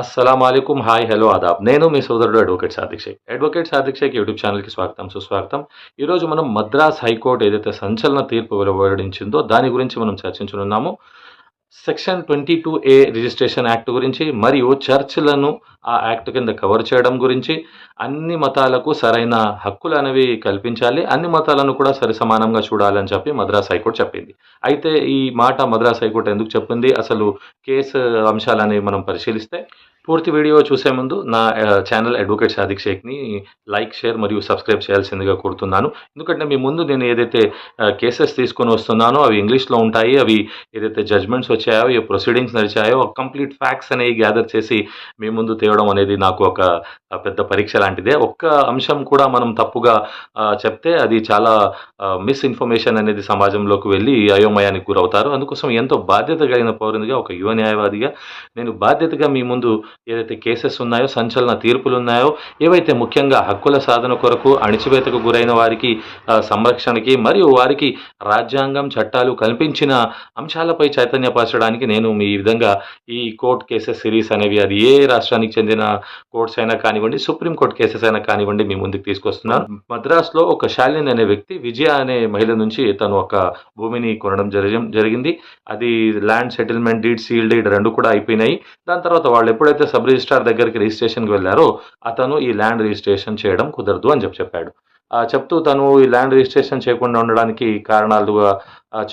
అస్సలం అయికుం hi hello Aadab. నేను మీ సోదరుడు advocate Sadiq Sheikh advocate Sadiq Sheikh YouTube ఛానల్కి స్వాగతం సుస్వాగతం. ఈరోజు మనం మద్రాస్ హైకోర్టు ఏదైతే సంచలన తీర్పు వెలువడించిందో దాని గురించి మనం చర్చించనున్నాము. Section twenty two A registration act గురించి మరియు చర్చ్లను ఆ యాక్ట్ కింద కవర్ చేయడం గురించి అన్ని మతాలకు సరైన హక్కులు అనేవి కల్పించాలి. అన్ని మతాలను కూడా సరి సమానంగా చూడాలని చెప్పి మద్రాస్ హైకోర్టు చెప్పింది. అయితే ఈ మాట మద్రాస్ హైకోర్టు ఎందుకు చెప్పింది? అసలు కేసు అంశాలని మనం పరిశీలిస్తే? పూర్తి వీడియో చూసే ముందు నా ఛానల్ అడ్వకేట్ సాదిక్ షేక్ని లైక్ షేర్ మరియు సబ్స్క్రైబ్ చేయాల్సిందిగా కోరుతున్నాను. ఎందుకంటే మీ ముందు నేను ఏదైతే కేసెస్ తీసుకొని వస్తున్నానో అవి ఇంగ్లీష్లో ఉంటాయి అవి ఏదైతే జడ్జ్మెంట్స్ వచ్చాయో ఏ ప్రొసీడింగ్స్ నడిచాయో కంప్లీట్ ఫ్యాక్ట్స్ అనేవి గ్యాదర్ చేసి మీ ముందు తేవడం అనేది నాకు ఒక పెద్ద పరీక్ష లాంటిదే. ఒక్క అంశం కూడా మనం తప్పుగా చెప్తే అది చాలా మిస్ఇన్ఫర్మేషన్ అనేది సమాజంలోకి వెళ్ళి అయోమయానికి గురవుతారు. అందుకోసం ఎంతో బాధ్యత కలిగిన పౌరునిగా ఒక యువ న్యాయవాదిగా నేను బాధ్యతగా మీ ముందు ఏదైతే కేసెస్ ఉన్నాయో సంచలన తీర్పులు ఉన్నాయో ఏవైతే ముఖ్యంగా హక్కుల సాధన కొరకు అణిచివేతకు గురైన వారికి సంరక్షణకి మరియు వారికి రాజ్యాంగం చట్టాలు కల్పించిన అంశాలపై చైతన్యపరచడానికి నేను మీ విధంగా ఈ కోర్ట్ కేసెస్ సిరీస్ అనేవి అది ఏ రాష్ట్రానికి చెందిన కోర్ట్స్ అయినా కానివ్వండి సుప్రీం కోర్ట్ కేసెస్ అయినా కానివ్వండి మీ ముందుకు తీసుకొస్తున్నాను. మద్రాస్లో ఒక శాలిన్ అనే వ్యక్తి విజయ అనే మహిళ నుంచి తను ఒక భూమిని కొనడం జరిగి జరిగింది. అది land settlement deed seal deed రెండు కూడా అయిపోయినాయి. దాని తర్వాత వాళ్ళు ఎప్పుడైతే సబ్ రిజిస్ట్రార్ దగ్గరికి రిజిస్ట్రేషన్కి వెళ్ళారో అతను ఈ ల్యాండ్ రిజిస్ట్రేషన్ చేయడం కుదరదు అని చెప్పి చెప్పాడు. చెప్తూ తను ఈ ల్యాండ్ రిజిస్ట్రేషన్ చేయకుండా ఉండడానికి కారణాలుగా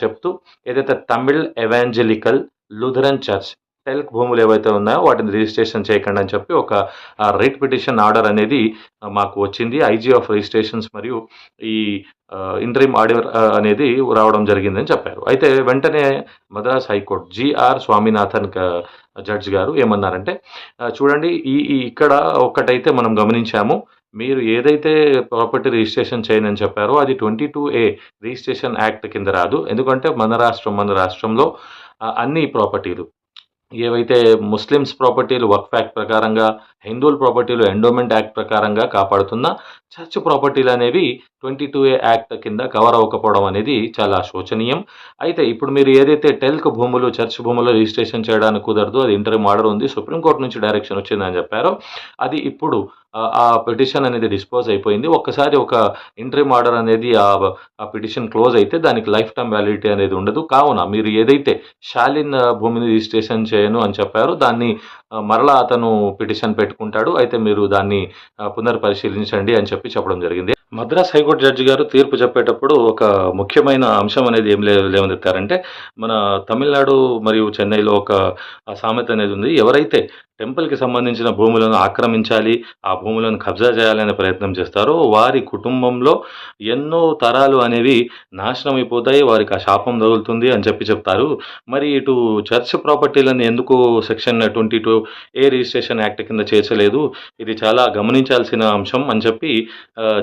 చెప్తూ ఏదైతే Tamil evangelical Lutheran church TELC భూములు ఏవైతే ఉన్నాయో వాటిని రిజిస్ట్రేషన్ చేయకండి అని చెప్పి ఒక రైట్ పిటిషన్ ఆర్డర్ అనేది మాకు వచ్చింది. ఐజీ ఆఫ్ రిజిస్ట్రేషన్స్ మరియు ఈ ఇంటరీమ్ ఆర్డర్ అనేది రావడం జరిగిందని చెప్పారు. అయితే వెంటనే Madras high court G R Swaminathan judge గారు ఏమన్నారంటే చూడండి ఈ ఇక్కడ ఒక్కటైతే మనం గమనించాము మీరు ఏదైతే ప్రాపర్టీ రిజిస్ట్రేషన్ చేయనని చెప్పారో అది twenty two A registration act కింద రాదు. ఎందుకంటే మన రాష్ట్రం మన రాష్ట్రంలో అన్ని ప్రాపర్టీలు ఏవైతే ముస్లిమ్స్ ప్రాపర్టీలు వక్ఫ్ యాక్ట్ ప్రకారంగా హిందువుల ప్రాపర్టీలు ఎండోమెంట్ యాక్ట్ ప్రకారంగా కాపాడుతున్న చర్చ్ ప్రాపర్టీలు అనేవి ట్వంటీ టూ ఏ యాక్ట్ కింద కవర్ అవ్వకపోవడం అనేది చాలా శోచనీయం. అయితే ఇప్పుడు మీరు ఏదైతే టెల్క్ భూములు చర్చ్ భూములు రిజిస్ట్రేషన్ చేయడానికి కుదరదు అది ఇంటర్వ్యూ ఆర్డర్ ఉంది సుప్రీంకోర్టు నుంచి డైరెక్షన్ వచ్చిందని చెప్పారో. అది ఇప్పుడు ఆ, పిటిషన్ అనేది డిస్పోజ్ అయిపోయింది. ఒక్కసారి ఒక ఇంటర్మ్ ఆర్డర్ అనేది ఆ పిటిషన్ క్లోజ్ అయితే దానికి లైఫ్ టైం వ్యాలిడిటీ అనేది ఉండదు. కావున మీరు ఏదైతే షాలిన్ భూమిని రిజిస్ట్రేషన్ చేయను అని చెప్పారో దాన్ని మరలా అతను పిటిషన్ పెట్టుకుంటాడు. అయితే మీరు దాన్ని పునర్పరిశీలించండి అని చెప్పి చెప్పడం జరిగింది. మద్రాస్ హైకోర్టు జడ్జి గారు తీర్పు చెప్పేటప్పుడు ఒక ముఖ్యమైన అంశం అనేది ఏం లేవనెత్తారంటే మన తమిళనాడు మరియు చెన్నైలో ఒక సామెత అనేది ఉంది. ఎవరైతే టెంపుల్కి సంబంధించిన భూములను ఆక్రమించాలి ఆ భూములను కబ్జా చేయాలనే ప్రయత్నం చేస్తారో వారి కుటుంబంలో ఎన్నో తరాలు అనేవి నాశనం అయిపోతాయి వారికి ఆ శాపం తగులుతుంది అని చెప్పి చెప్తారు. మరి ఇటు చర్చ్ ప్రాపర్టీలను ఎందుకు section twenty two A registration act కింద చేర్చలేదు? ఇది చాలా గమనించాల్సిన అంశం అని చెప్పి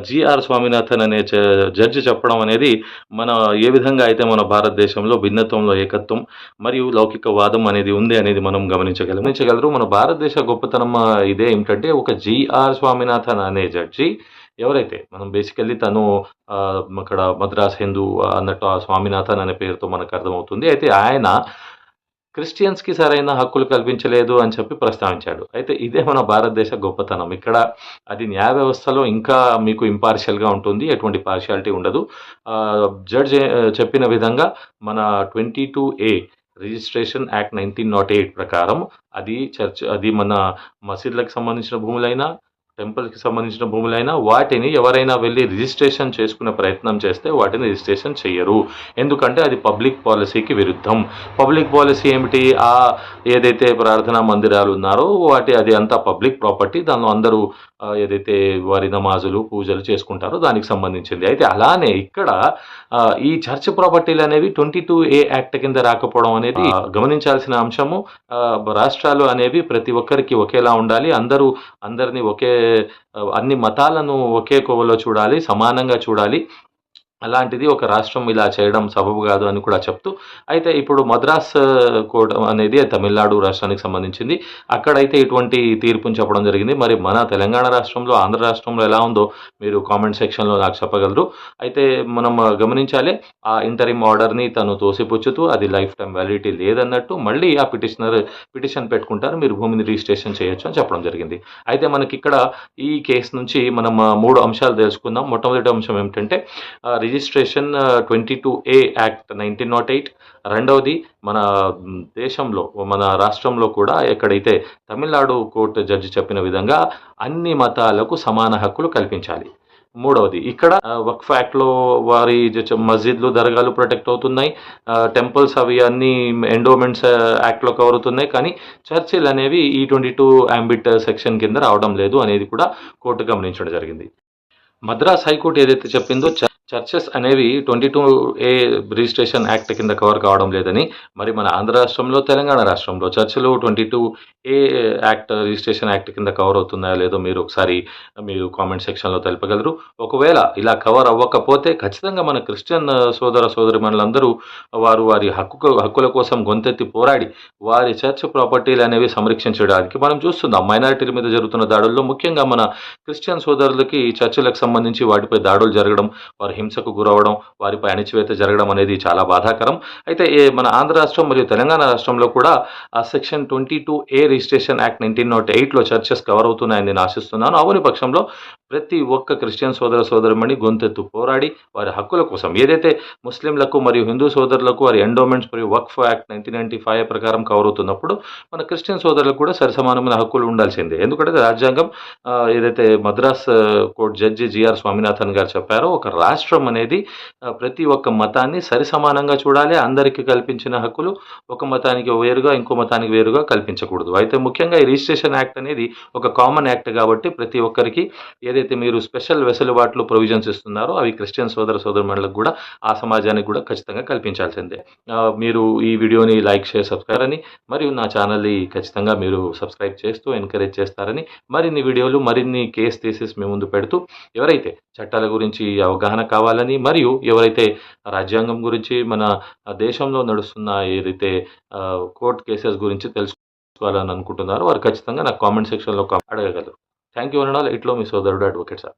జిఆర్ స్వామినాథన్ అనే జ- జడ్జి చెప్పడం అనేది మన ఏ విధంగా అయితే మన భారతదేశంలో భిన్నత్వంలో ఏకత్వం మరియు లౌకిక వాదం అనేది ఉంది అనేది మనం గమనించగలం. గమనించగలరు మన భారతదేశ గొప్పతనం ఇదే ఏమిటంటే ఒక జిఆర్ స్వామినాథన్ అనే జడ్జి ఎవరైతే మనం బేసికల్లీ తను అక్కడ మద్రాస్ హిందూ అన్నట్టు ఆ స్వామినాథన్ అనే పేరుతో మనకు అర్థమవుతుంది. అయితే ఆయన క్రిస్టియన్స్కి సరైన హక్కులు కల్పించలేదు అని చెప్పి ప్రస్తావించాడు. అయితే ఇదే మన భారతదేశ గొప్పతనం. ఇక్కడ అది న్యాయ వ్యవస్థలో ఇంకా మీకు ఇంపార్షియల్గా ఉంటుంది ఎటువంటి పార్షియాలిటీ ఉండదు. జడ్జ్ చెప్పిన విధంగా మన twenty two A registration act nineteen nought eight ప్రకారం అది చర్చ్ అది మన మసీదులకు సంబంధించిన భూములైనా టెంపుల్కి సంబంధించిన భూములైనా వాటిని ఎవరైనా వెళ్ళి రిజిస్ట్రేషన్ చేసుకునే ప్రయత్నం చేస్తే వాటిని రిజిస్ట్రేషన్ చేయరు ఎందుకంటే అది పబ్లిక్ పాలసీకి విరుద్ధం. పబ్లిక్ పాలసీ ఏమిటి? ఆ ఏదైతే ప్రార్థనా మందిరాలు ఉన్నారో వాటి అది అంతా పబ్లిక్ ప్రాపర్టీ. దానిలో అందరూ ఏదైతే వారి నమాజులు పూజలు చేసుకుంటారో దానికి సంబంధించింది. అయితే అలానే ఇక్కడ ఈ చర్చ్ ప్రాపర్టీలు అనేవి ట్వంటీ టూ ఏ యాక్ట్ కింద రాకపోవడం అనేది గమనించాల్సిన అంశము. రాష్ట్రాలు అనేవి ప్రతి ఒక్కరికి ఒకేలా ఉండాలి. అందరూ అందరినీ ఒకే అన్ని మతాలను ఒకే కోవలో చూడాలి సమానంగా చూడాలి. అలాంటిది ఒక రాష్ట్రం ఇలా చేయడం సబబు కాదు అని కూడా చెప్తూ అయితే ఇప్పుడు మద్రాస్ కోర్ట్ అనేది తమిళనాడు రాష్ట్రానికి సంబంధించింది. అక్కడైతే ఇటువంటి తీర్పుని చెప్పడం జరిగింది. మరి మన తెలంగాణ రాష్ట్రంలో ఆంధ్ర రాష్ట్రంలో ఎలా ఉందో మీరు కామెంట్ సెక్షన్లో నాకు చెప్పగలరు. అయితే మనం గమనించాలి ఆ ఇంటరిమ్ ఆర్డర్ని తను తోసిపుచ్చుతూ అది లైఫ్ టైం వ్యాలిడిటీ లేదన్నట్టు మళ్ళీ ఆ పిటిషనర్ పిటిషన్ పెట్టుకుంటారు. మీరు భూమిని రిజిస్ట్రేషన్ చేయొచ్చు అని చెప్పడం జరిగింది. అయితే మనకి ఇక్కడ ఈ కేసు నుంచి మనం మూడు అంశాలు తెలుసుకుందాం. మొట్టమొదటి అంశం ఏమిటంటే registration twenty two A act nineteen nought eight. రెండవది మన దేశంలో మన రాష్ట్రంలో కూడా ఎక్కడైతే తమిళనాడు కోర్టు జడ్జి చెప్పిన విధంగా అన్ని మతాలకు సమాన హక్కులు కల్పించాలి. మూడవది ఇక్కడ ఆ, వక్ఫ్ యాక్ట్లో వారి జ- మస్జిద్లు దర్గాలు ప్రొటెక్ట్ అవుతున్నాయి. టెంపుల్స్ అవి అన్ని ఎండోమెంట్స్ యాక్ట్లో కవర్ అవుతున్నాయి. కానీ చర్చిలు అనేవి ఈ ట్వంటీ టూ అంబిట్ సెక్షన్ కింద రావడం లేదు అనేది కూడా కోర్టు గమనించడం జరిగింది. మద్రాస్ హైకోర్టు ఏదైతే చెప్పిందో చ- చర్చెస్ అనేవి twenty two A registration act కింద కవర్ కావడం లేదని మరి మన ఆంధ్ర రాష్ట్రంలో తెలంగాణ రాష్ట్రంలో చర్చలు twenty two A act registration act కింద కవర్ అవుతుందా లేదో మీరు ఒకసారి మీరు కామెంట్ సెక్షన్లో తెలపగలరు. ఒకవేళ ఇలా కవర్ అవ్వకపోతే ఖచ్చితంగా మన క్రిస్టియన్ సోదర సోదరి మనలందరూ వారు వారి హక్కు హక్కుల కోసం గొంతెత్తి పోరాడి వారి చర్చ్ ప్రాపర్టీలు అనేవి సంరక్షించడానికి మనం చూస్తున్నాం. మైనారిటీల మీద జరుగుతున్న దాడుల్లో ముఖ్యంగా మన క్రిస్టియన్ సోదరులకి చర్చలకు సంబంధించి వాటిపై దాడులు జరగడం వారు హింసకు గురవడం వారిపై అణిచివేత జరగడం అనేది చాలా బాధాకరం. అయితే ఏ మన ఆంధ్ర రాష్ట్రం మరియు తెలంగాణ రాష్ట్రంలో కూడా ఆ section twenty two A registration act nineteen nought ఎయిట్లో చర్చెస్ కవర్ అవుతున్నాయని నేను ఆశిస్తున్నాను. అవుని పక్షంలో ప్రతి ఒక్క క్రిస్టియన్ సోదర సోదరుమణి గొంతెత్తు పోరాడి వారి హక్కుల కోసం ఏదైతే ముస్లింలకు మరియు హిందూ సోదరులకు వారి ఎండోమెంట్స్ మరియు Waqf act nineteen ninety five ప్రకారం కవర్ అవుతున్నప్పుడు మన క్రిస్టియన్ సోదరులకు కూడా సరిసమానమైన హక్కులు ఉండాల్సిందే. ఎందుకంటే రాజ్యాంగం ఏదైతే Madras court judge G R Swaminathan గారు చెప్పారో ఒక రాష్ట్ర అనేది ప్రతి ఒక్క మతాన్ని సరిసమానంగా చూడాలి అందరికీ కల్పించిన హక్కులు ఒక మతానికి వేరుగా ఇంకో మతానికి వేరుగా కల్పించకూడదు. అయితే ముఖ్యంగా ఈ రిజిస్ట్రేషన్ యాక్ట్ అనేది ఒక కామన్ యాక్ట్ కాబట్టి ప్రతి ఒక్కరికి ఏదైతే మీరు స్పెషల్ వెసులుబాట్లు ప్రొవిజన్స్ ఇస్తున్నారో అవి క్రిస్టియన్ సోదర సోదరుమణులకు కూడా ఆ సమాజానికి కూడా ఖచ్చితంగా కల్పించాల్సిందే. మీరు ఈ వీడియోని లైక్ షేర్ సబ్స్క్రైబ్ అని మరియు నా ఛానల్ని ఖచ్చితంగా మీరు సబ్స్క్రైబ్ చేస్తూ ఎంకరేజ్ చేస్తారని మరిన్ని వీడియోలు మరిన్ని కేస్ తీసేసి మీ ముందు పెడుతూ ఎవరైతే చట్టాల గురించి అవగాహన కావాలి రావాలని మరియు ఎవరైతే రాజ్యాంగం గురించి మన దేశంలో నడుస్తున్న ఏదైతే కోర్ట్ కేసెస్ గురించి తెలుసుకోవాలని అనుకుంటున్నారో వారు ఖచ్చితంగా నాకు కామెంట్ సెక్షన్లో అడగగలరు. థ్యాంక్ యూ అనాల్ ఇట్లో మీ సోదరుడు అడ్వకేట్ సార్